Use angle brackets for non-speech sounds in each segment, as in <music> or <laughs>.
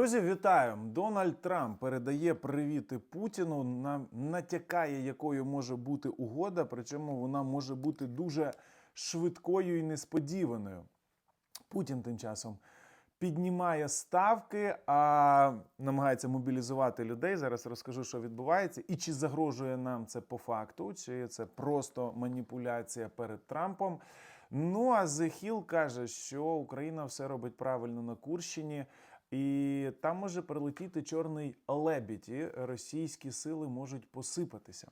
Друзі, вітаю! Дональд Трамп передає привіти Путіну. Нам натякає, якою може бути угода, причому вона може бути дуже швидкою і несподіваною. Путін тим часом піднімає ставки, а намагається мобілізувати людей. Зараз розкажу, що відбувається, і чи загрожує нам це по факту, чи це просто маніпуляція перед Трампом. Ну а Hill каже, що Україна все робить правильно на Курщині. І там може прилетіти чорний лебідь, і російські сили можуть посипатися.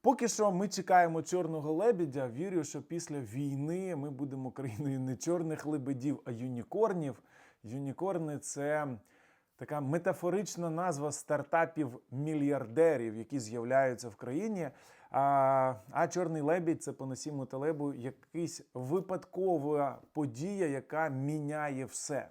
Поки що ми чекаємо чорного лебедя. Вірю, що після війни ми будемо країною не чорних лебедів, а юнікорнів. Юнікорни це така метафорична назва стартапів мільярдерів, які з'являються в країні. А, а чорний лебідь це по Насіму Талебу якась випадкова подія, яка міняє все.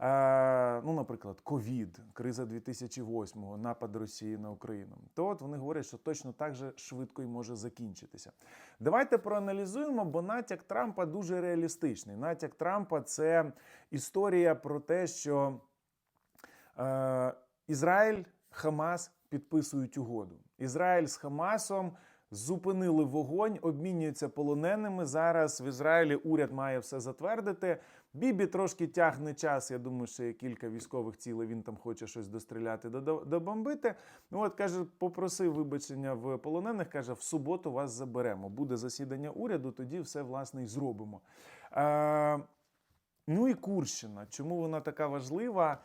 Е, ну, наприклад, ковід, криза 2008-го, напад Росії на Україну. То от вони говорять, що точно так же швидко й може закінчитися. Давайте проаналізуємо, бо натяк Трампа дуже реалістичний. Натяк Трампа це історія про те, що е, Ізраїль, Хамас підписують угоду. Ізраїль з Хамасом. Зупинили вогонь, обмінюються полоненими. Зараз в Ізраїлі уряд має все затвердити. Бібі трошки тягне час. Я думаю, що є кілька військових цілей. Він там хоче щось достріляти, добомбити. Ну от каже, попросив вибачення в полонених. каже, в суботу вас заберемо. Буде засідання уряду, тоді все власне і зробимо. Е, ну і Курщина. Чому вона така важлива?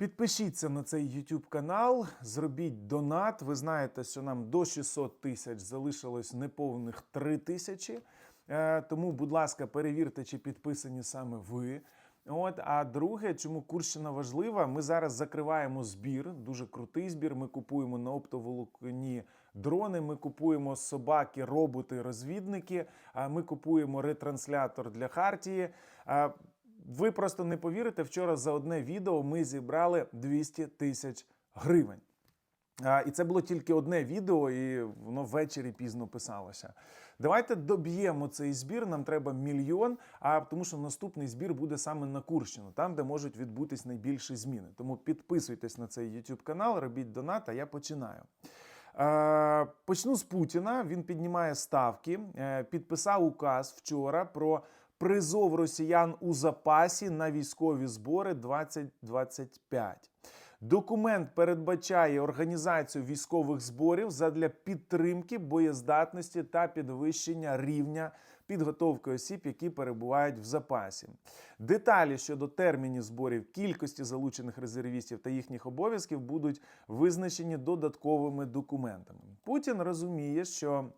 Підпишіться на цей YouTube канал, зробіть донат. Ви знаєте, що нам до 600 тисяч залишилось неповних 3 тисячі. Е, Тому, будь ласка, перевірте, чи підписані саме ви. От, а друге, чому Курщина важлива? Ми зараз закриваємо збір, дуже крутий збір. Ми купуємо на оптоволокні дрони. Ми купуємо собаки, роботи, розвідники. Ми купуємо ретранслятор для Хартії. Ви просто не повірите, вчора за одне відео ми зібрали 200 тисяч гривень. А, і це було тільки одне відео, і воно ввечері пізно писалося. Давайте доб'ємо цей збір. Нам треба мільйон. А тому, що наступний збір буде саме на Курщину, там, де можуть відбутись найбільші зміни. Тому підписуйтесь на цей YouTube канал, робіть донат, а я починаю. Почну з Путіна. Він піднімає ставки, е, підписав указ вчора про призов росіян у запасі на військові збори 2025. Документ передбачає організацію військових зборів задля підтримки боєздатності та підвищення рівня підготовки осіб, які перебувають в запасі. Деталі щодо термінів зборів, кількості залучених резервістів та їхніх обов'язків будуть визначені додатковими документами. Путін розуміє, що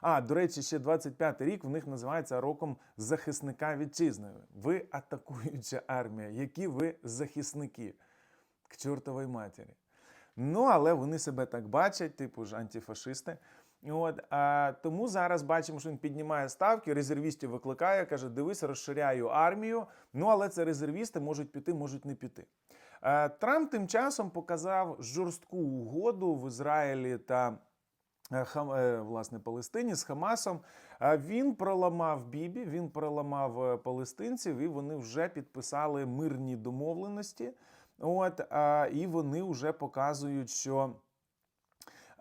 а, до речі, ще 25-й рік в них називається роком захисника вітчизни. Ви атакуюча армія. Які ви захисники? К чортовій матері. Ну, але вони себе так бачать, типу ж антифашисти. От, а, тому зараз бачимо, що він піднімає ставки, резервістів викликає, каже: дивись, розширяю армію. Ну, але це резервісти можуть піти, можуть не піти. Е, Трамп тим часом показав жорстку угоду в Ізраїлі та власне Палестині з Хамасом. Е, Він проламав Бібі, він проламав е, палестинців, і вони вже підписали мирні домовленості. От, і вони вже показують, що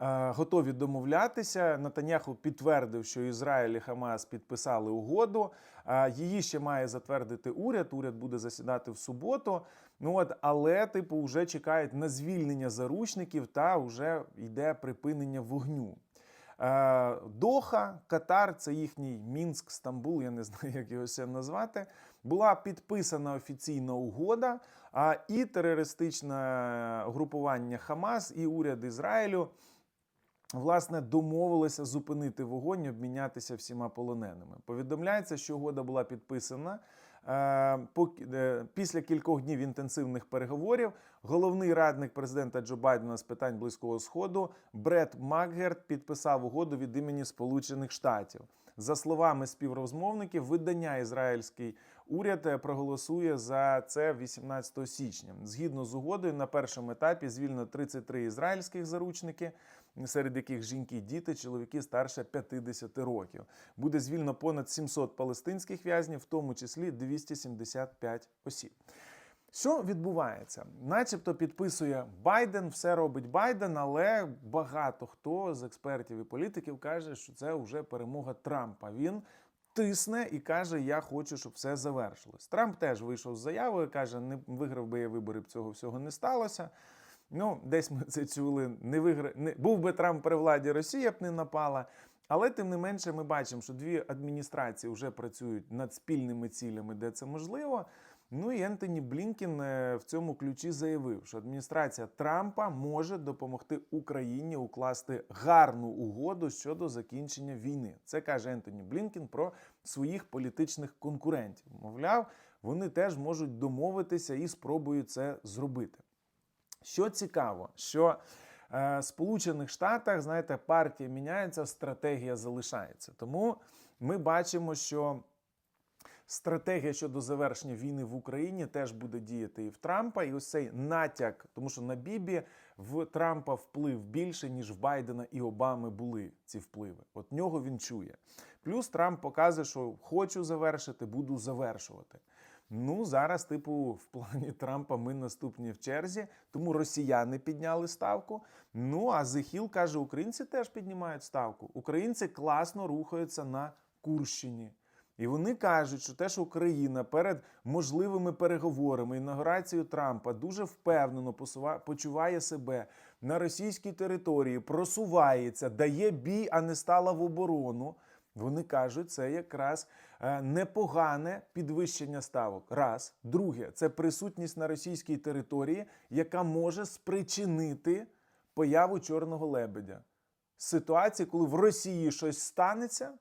е, готові домовлятися. Натаняху підтвердив, що Ізраїль і Хамас підписали угоду. Її ще має затвердити уряд. Уряд буде засідати в суботу. Ну от, але, типу, вже чекають на звільнення заручників та вже йде припинення вогню. Е, Доха, Катар, це їхній Мінськ, Стамбул, я не <laughs> знаю, як його ще назвати. Була підписана офіційна угода, а і терористичне групування Хамас, і уряд Ізраїлю власне домовилися зупинити вогонь, обмінятися всіма полоненими. Повідомляється, що угода була підписана. Е, е, Після кількох днів інтенсивних переговорів головний радник президента Джо Байдена з питань близького сходу Бред Макгерт підписав угоду від імені Сполучених Штатів. За словами співрозмовників, видання ізраїльський уряд е, проголосує за це 18 січня. Згідно з угодою, на першому етапі звільнено 33 ізраїльських заручники, серед яких жінки, діти, чоловіки старше 50 років. Буде звільнено понад 700 палестинських в'язнів, в тому числі 275 осіб. Що відбувається? Начебто підписує Байден, все робить Байден, але багато хто з експертів і політиків каже, що це вже перемога Трампа. Він тисне і каже: Я хочу, щоб все завершилось. Трамп теж вийшов з заявою, каже: не виграв би я вибори, б цього всього не сталося. Ну, десь ми це чули. Не вигра... не... Був би Трамп при владі, Росія б не напала. Але тим не менше, ми бачимо, що дві адміністрації вже працюють над спільними цілями, де це можливо. Ну і Ентоні Блінкін е, в цьому ключі заявив, що адміністрація Трампа може допомогти Україні укласти гарну угоду щодо закінчення війни. Це каже Ентоні Блінкін про своїх політичних конкурентів. Мовляв, вони теж можуть домовитися і спробують це зробити. Що цікаво, що е, Сполучених Штатах, знаєте, партія міняється, стратегія залишається. Тому ми бачимо, що стратегія щодо завершення війни в Україні теж буде діяти і в Трампа. І ось цей натяк, тому що на Бібі в Трампа вплив більше, ніж в Байдена і Обами були ці впливи. От нього він чує. Плюс Трамп показує, що хочу завершити, буду завершувати. Ну, зараз, типу, в плані Трампа ми наступні в черзі, тому росіяни підняли ставку. Ну а Зехіл каже, українці теж піднімають ставку. Українці класно рухаються на Курщині. І вони кажуть, що те, що Україна перед можливими переговорами інаугурацією Трампа дуже впевнено почуває себе на російській території, просувається, дає бій, а не стала в оборону. Вони кажуть, це якраз е, непогане підвищення ставок. Раз. Друге, це присутність на російській території, яка може спричинити появу чорного лебедя. Ситуації, коли в Росії щось станеться,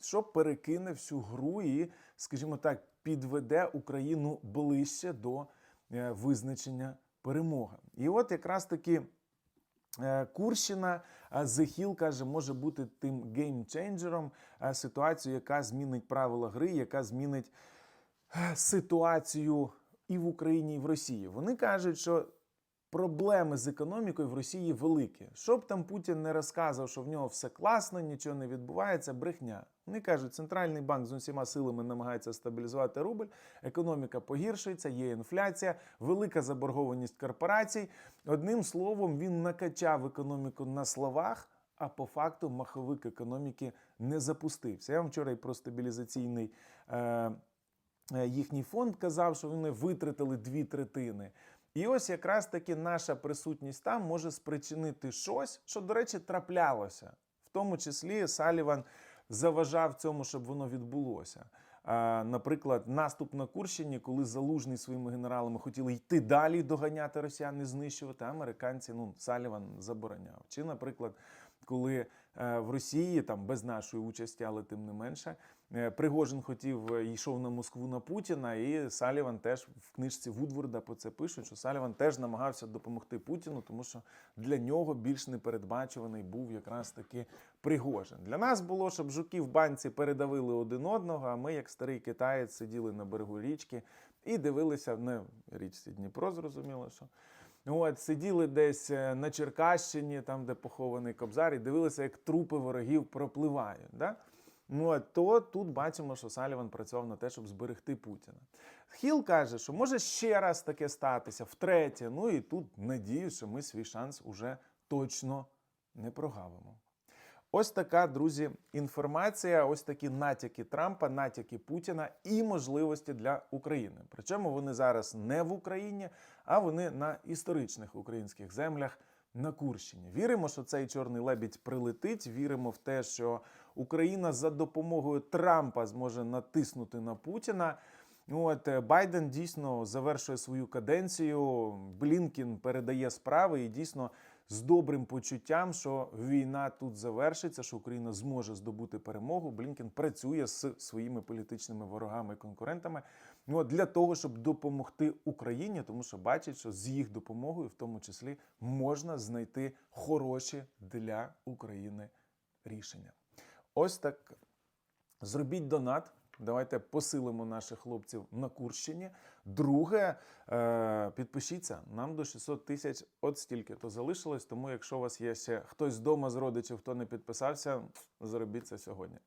що перекине всю гру і, скажімо так, підведе Україну ближче до е, визначення перемоги. І от якраз таки. Е, Курщина Зехіл каже, може бути тим геймченджером, ситуацією, яка змінить правила гри, яка змінить е, ситуацію і в Україні, і в Росії. Вони кажуть, що проблеми з економікою в Росії великі. Щоб там Путін не розказував, що в нього все класно, нічого не відбувається, брехня. Вони кажуть, центральний банк з усіма силами намагається стабілізувати рубль, економіка погіршується, є інфляція, велика заборгованість корпорацій. Одним словом, він накачав економіку на словах. А по факту маховик економіки не запустився. Я вам вчора і про стабілізаційний е, е, їхній фонд казав, що вони витратили дві третини. І ось якраз таки наша присутність там може спричинити щось, що, до речі, траплялося. В тому числі Саліван заважав цьому, щоб воно відбулося. Наприклад, наступ на Курщині, коли залужний своїми генералами хотіли йти далі, доганяти росіян, і знищувати, американці ну Саліван забороняв. Чи, наприклад, коли в Росії там без нашої участі, але тим не менше, е, Пригожин хотів е, йшов на Москву на Путіна, і Саліван теж в книжці Вудворда про це пишуть, що Саліван теж намагався допомогти Путіну, тому що для нього більш непередбачуваний був якраз таки Пригожин. Для нас було, щоб жуки в банці передавили один одного. А ми, як старий китаєць, сиділи на берегу річки і дивилися не річці Дніпро, зрозуміло, що. От, сиділи десь е, на Черкащині, там, де похований Кобзар, і дивилися, як трупи ворогів пропливають. Да? Ну, от, то тут бачимо, що Саліван працював на те, щоб зберегти Путіна. Хіл каже, що може ще раз таке статися, втретє. Ну і тут надію, що ми свій шанс уже точно не прогавимо. Ось така, друзі, інформація, ось такі натяки Трампа, натяки Путіна і можливості для України. Причому вони зараз не в Україні, а вони на історичних українських землях на Курщині. Віримо, що цей чорний лебідь прилетить. Віримо в те, що Україна за допомогою Трампа зможе натиснути на Путіна. От е, Байден дійсно завершує свою каденцію. Блінкін передає справи і дійсно з добрим почуттям, що війна тут завершиться, що Україна зможе здобути перемогу. Блінкен працює з своїми політичними ворогами і конкурентами ну, для того, щоб допомогти Україні, тому що бачить, що з їх допомогою, в тому числі, можна знайти хороші для України рішення. Ось так. Зробіть донат. Давайте посилимо наших хлопців на Курщині. Друге, е, підпишіться. Нам до 600 тисяч от стільки то залишилось. Тому, якщо у вас є ще хтось вдома з родичів, хто не підписався, зробіть це сьогодні.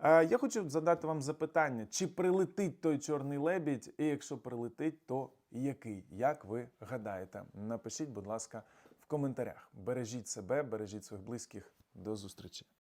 Е, Я хочу задати вам запитання: чи прилетить той чорний лебідь? І якщо прилетить, то який? Як ви гадаєте? Напишіть, будь ласка, в коментарях. Бережіть себе, бережіть своїх близьких. До зустрічі.